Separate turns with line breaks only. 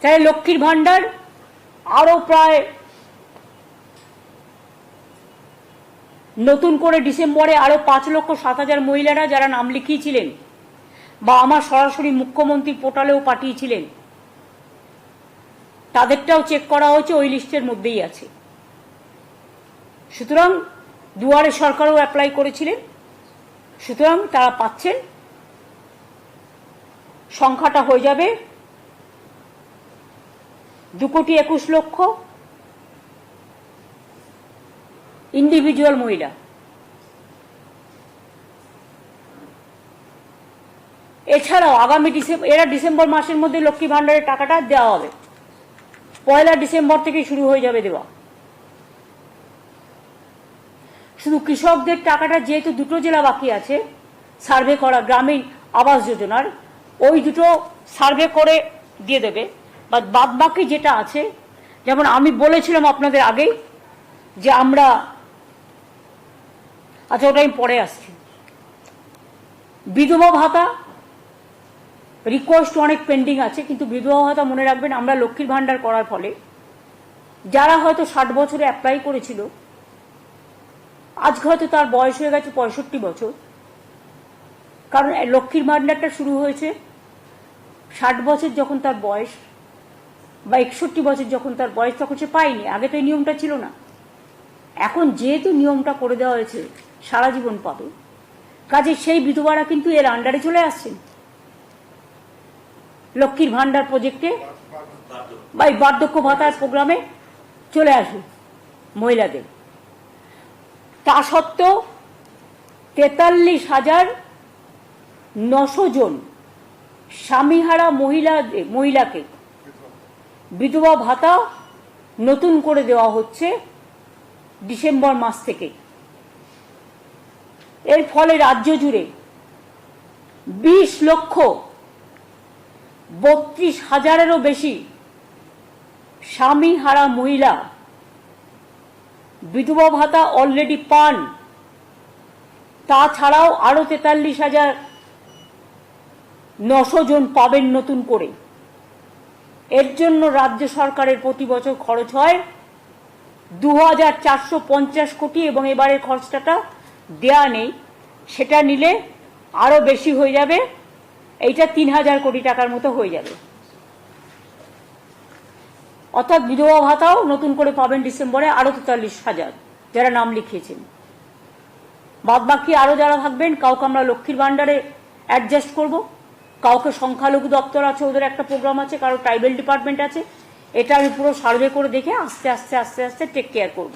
তাহলে লক্ষ্মীর ভাণ্ডার আরও প্রায় নতুন করে ডিসেম্বরে আরও পাঁচ লক্ষ সাত হাজার মহিলারা যারা নাম লিখিয়েছিলেন বা আমার সরাসরি মুখ্যমন্ত্রী পোর্টালেও পাঠিয়েছিলেন, তাদেরটাও চেক করা হয়েছে, ওই লিস্টের মধ্যেই আছে। সুতরাং দুয়ারে সরকারও অ্যাপ্লাই করেছিলেন, সুতরাং তারা পাচ্ছেন, সংখ্যাটা হয়ে যাবে দু কোটি একুশ লক্ষ ইন্ডিভিজুয়াল মহিলা। এছাড়াও আগামী ডিসেম্বর এরা ডিসেম্বর মাসের মধ্যে লক্ষ্মী ভাণ্ডারের টাকাটা দেওয়া হবে। পয়লা ডিসেম্বর থেকে শুরু হয়ে যাবে দেওয়া। শুধু কৃষকদের টাকাটা যেহেতু দুটো জেলা বাকি আছে, সার্ভে করা গ্রামীণ আবাস যোজনার, ওই দুটো সার্ভে করে দিয়ে দেবে। বা বাদ বাকি যেটা আছে, যেমন আমি বলেছিলাম আপনাদের আগেই যে আমরা আচ্ছা ওটা আমি পরে আসছি। বিধবা ভাতা রিকোয়েস্ট অনেক পেন্ডিং আছে, কিন্তু বিধবা ভাতা মনে রাখবেন আমরা লক্ষ্মীর ভাণ্ডার করার ফলে যারা হয়তো ষাট বছরে অ্যাপ্লাই করেছিল, আজকে হয়তো তার বয়স হয়ে গেছে পঁয়ষট্টি বছর, কারণ লক্ষ্মীর ভাণ্ডারটা শুরু হয়েছে ষাট বছর যখন তার বয়স বা একষট্টি বছর যখন তার বয়স তখন সে পায়নি, আগে তো এই নিয়মটা ছিল না। এখন যেহেতু নিয়মটা করে দেওয়া হয়েছে, সারা জীবন পাবে। কাজে সেই বিধবারা কিন্তু এর আন্ডারে চলে আসছেন। লক্ষ্মীর ভাণ্ডার প্রজেক্টে বা এই বার্ধক্য ভাতার প্রোগ্রামে চলে আসুন মহিলাদের। তা সত্ত্বেও তেতাল্লিশ হাজার নশো জন স্বামীহারা মহিলা মহিলাকে বিধবা ভাতা নতুন করে দেওয়া হচ্ছে ডিসেম্বর মাস থেকে। এর ফলে রাজ্য জুড়ে বিশ লক্ষ বত্রিশ হাজারেরও বেশি স্বামী হারা মহিলা বিধবা ভাতা অলরেডি পান। তাছাড়াও আরও তেতাল্লিশ হাজার নশো জন পাবেন নতুন করে। এর জন্য রাজ্য সরকারের প্রতি বছর খরচ হয় দু হাজার চারশো পঞ্চাশ কোটি এবং এবারের খরচটা দেয়া নেই। সেটা নিলে আরও বেশি হয়ে যাবে। এইটা তিন হাজার কোটি টাকার মতো হয়ে যাবে। অর্থাৎ বিধবা ভাতাও নতুন করে পাবেন ডিসেম্বরে আরও তেতাল্লিশ হাজার, যারা নাম লিখিয়েছেন। বাদ বাকি আরও যারা থাকবেন, কাউকে আমরা লক্ষ্মীর ভাণ্ডারে অ্যাডজাস্ট করব। কাউকে সংখ্যালঘু দপ্তর আছে, ওদের একটা প্রোগ্রাম আছে, কারও ট্রাইবেল ডিপার্টমেন্ট আছে, এটা আমি পুরো সার্ভে করে দেখে আস্তে আস্তে আস্তে আস্তে টেক কেয়ার করব।